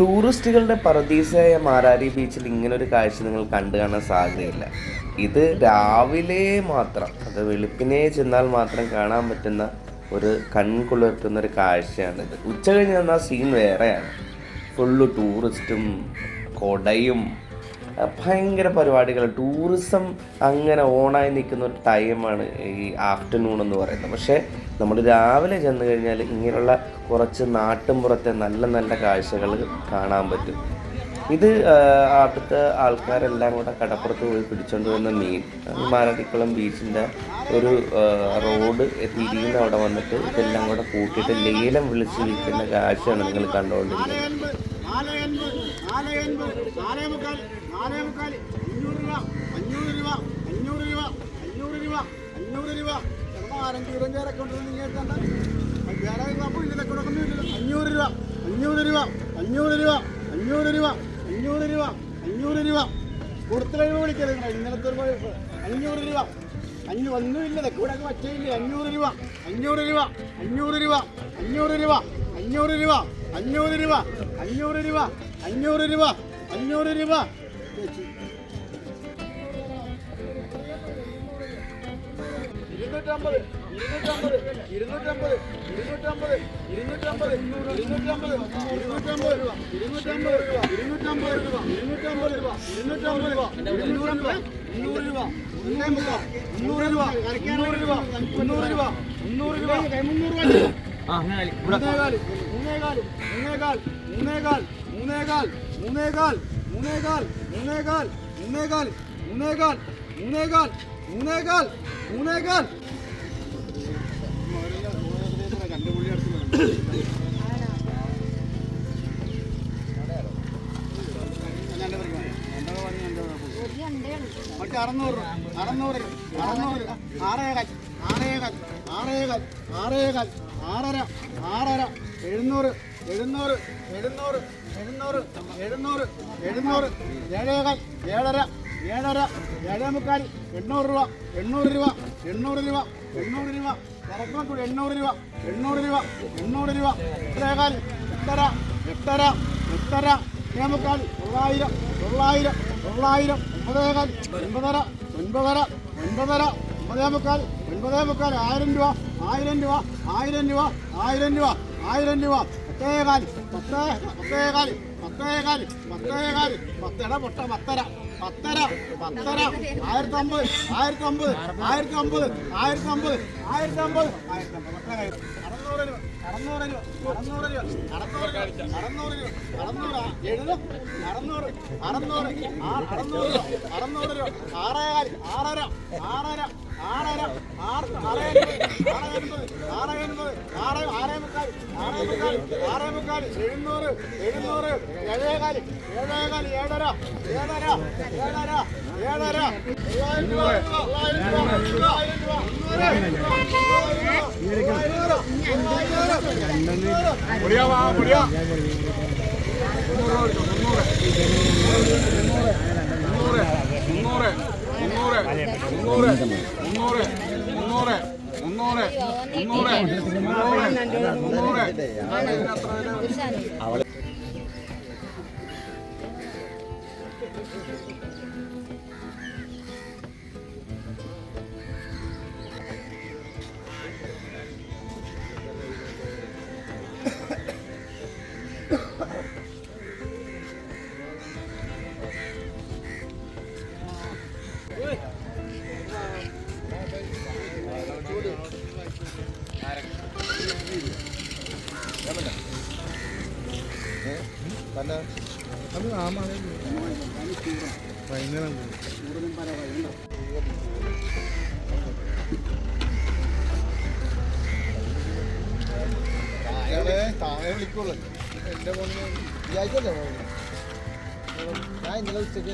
ടൂറിസ്റ്റുകളുടെ പറദീസയായ മാരാരി ബീച്ചിൽ ഇങ്ങനെ ഒരു കാഴ്ച നിങ്ങൾ കണ്ടു കാണാൻ സാധ്യതയില്ല. ഇത് രാവിലെ മാത്രം അത് വെളുപ്പിനെ ചെന്നാൽ മാത്രം കാണാൻ പറ്റുന്ന ഒരു കൺകുളിർക്കുന്ന ഒരു കാഴ്ചയാണിത്. ഉച്ച കഴിഞ്ഞ് വന്നാൽ സീൻ വേറെയാണ്. ഫുള്ള് ടൂറിസ്റ്റും കൊടയും ഭയങ്കര പരിപാടികൾ. ടൂറിസം അങ്ങനെ ഓണായി നിൽക്കുന്ന ഒരു ടൈമാണ് ഈ ആഫ്റ്റർനൂൺ എന്ന് പറയുന്നത്. പക്ഷേ നമ്മൾ രാവിലെ ചെന്ന് കഴിഞ്ഞാൽ ഇങ്ങനെയുള്ള കുറച്ച് നാട്ടിൻപുറത്തെ നല്ല നല്ല കാഴ്ചകൾ കാണാൻ പറ്റും. ഇത് അവിടുത്തെ ആൾക്കാരെല്ലാം കൂടെ കടപ്പുറത്ത് പോയി പിടിച്ചോണ്ട് വന്ന മീൻ മാരാട്ടിക്കുളം ബീച്ചിന്റെ ഒരു റോഡ് തിരിയുന്ന അവിടെ വന്നിട്ട് ഇതെല്ലാം കൂടെ കൂട്ടിയിട്ട് ലേലം വിളിച്ച് വിൽക്കുന്ന കാഴ്ചയാണ് നിങ്ങൾ കണ്ടുകൊണ്ടിരിക്കുന്നത്. നാല് എൺപത് നാല് എൺപത് നാലേ അഞ്ഞൂറ് രൂപ അഞ്ഞൂറ് രൂപ അഞ്ഞൂറ് രൂപ അഞ്ഞൂറ് രൂപ അഞ്ഞൂറ് രൂപ ചിലപ്പോൾ ആരെങ്കിലും ഇരുപഞ്ചാറൊക്കെ അക്കൗണ്ടിൽ നിങ്ങൾ അത് വേറെ അപ്പോൾ ഇല്ല കൊടുക്കൊന്നും ഇല്ലല്ലോ അഞ്ഞൂറ് രൂപ അഞ്ഞൂറ് രൂപ അഞ്ഞൂറ് രൂപ അഞ്ഞൂറ് രൂപ അഞ്ഞൂറ് രൂപ അഞ്ഞൂറ് രൂപ കൊടുത്തില്ല വിളിക്കരുത് ഇന്നലത്തെ ഒരു. അഞ്ഞൂറ് രൂപ അഞ്ഞൂറ് ഒന്നുമില്ല കൂടെ പറ്റില്ല അഞ്ഞൂറ് രൂപ അഞ്ഞൂറ് രൂപ അഞ്ഞൂറ് രൂപ അഞ്ഞൂറ് രൂപ അഞ്ഞൂറ് രൂപ അഞ്ഞൂറ് രൂപ അഞ്ഞൂറ് രൂപ അഞ്ഞൂറ് രൂപ അഞ്ഞൂറ് രൂപ. ഇരുന്നൂറ്റമ്പത് ഇരുന്നൂറ്റമ്പത് ഇരുന്നൂറ്റമ്പത് ഇരുന്നൂറ്റമ്പത് ഇരുന്നൂറ്റമ്പത് ഇരുന്നൂറ്റമ്പത് ഇരുന്നൂറ്റമ്പത് രൂപ ഇരുന്നൂറ്റമ്പത് രൂപ ഇരുന്നൂറ്റമ്പത് രൂപ ഇരുന്നൂറ്റമ്പത് രൂപ ഇരുന്നൂറ്റമ്പത് രൂപ രൂപ മുന്നൂറ് രൂപ മുന്നൂറ് രൂപ മുന്നൂറ് രൂപ മുന്നൂറ് രൂപ മുന്നൂറ് രൂപ മുന്നൂറ് രൂപ മൂന്നേകാൽ മൂന്നേകാൽ മൂന്നേകാൽ മൂന്നേകാൽ മൂന്നേകാൽ മൂന്നേകാൽ മൂന്നേകാൽ മൂന്നേകാൽ മൂന്നേകാൽ മൂന്നേകാൽ മൂന്നേകാൽ മൂന്നേകാൽ മൂന്നേകാൽ അറുന്നൂറ് അറുന്നൂറ് അറുന്നൂറ് ആറേകാൽ ആറേകാൽ ആറേകാൽ ആറേകാൽ ആറര ആറര എഴുന്നൂറ് എഴുന്നൂറ് എഴുന്നൂറ് എഴുന്നൂറ് എഴുന്നൂറ് എഴുന്നൂറ് ഏഴേകാൽ ഏഴര ഏഴര ഏഴേ മുക്കാൽ എണ്ണൂറ് രൂപ എണ്ണൂറ് രൂപ എണ്ണൂറ് രൂപ എണ്ണൂറ് രൂപ ഇറക്കാൻ കൂടി എണ്ണൂറ് രൂപ എണ്ണൂറ് രൂപ എണ്ണൂറ് രൂപ എട്ടേകാൽ എട്ടര എട്ടര എട്ടര ഏഴേ തൊള്ളായിരം തൊള്ളായിരം തൊള്ളായിരം ഒമ്പതേകാൽ ഒൻപതര ഒൻപതര ഒൻപതര ഒമ്പതേ മുക്കാൽ ഒൻപതേ മുക്കാൽ ആയിരം രൂപ ആയിരം രൂപ ആയിരം രൂപ ആയിരം രൂപ ആയിരം രൂപ. പത്തേകാൽ പത്തേ പത്തേകാൽ പത്തേകാൽ പത്തേകാൽ പത്തര പൊട്ട പത്തര പത്തര പത്തര ആയിരത്തി അമ്പത് ആയിരത്തി അമ്പത് ആയിരത്തി അമ്പത് ആയിരത്തി അമ്പത് ആയിരത്തി അമ്പത് ആയിരത്തി അമ്പത് പത്തേകാൽ അറുന്നൂറ് രൂപ അറുന്നൂറ് രൂപ അറുന്നൂറ് രൂപ അറുന്നൂറ് അറുന്നൂറ് രൂപ അറുന്നൂറ് എഴുതും അറുന്നൂറ് അറുന്നൂറ് അറുന്നൂറ് രൂപ അറുന്നൂറ് രൂപ. ആറേകാൽ ആറര ആറര ആറര ആറ് ആറ് എൺപത് ആറ് എൺപത് ആറ് ആറേ മുക്കാൽ ആറേ മുക്കാൽ എഴുന്നൂറ് എഴുന്നൂറ് ഏഴേകാൽ ഏഴേകാൽ ഏഴര ഏഴര ഏഴര ഏഴര മുടിയാ മുടിയാ മുന്നൂറ് മുന്നൂറ് മുന്നൂറ് മുന്നൂറ് മുന്നൂറ് മുന്നൂറ് മുന്നൂറ് മുന്നൂറ് മുന്നൂറ് മുന്നൂറ് പല അത് ആമാണ് വൈകുന്നേരം വിളിക്കുള്ളൂ. എന്റെ ഫോണിൽ ഞാൻ ഇന്നലെ ഉച്ചയ്ക്ക്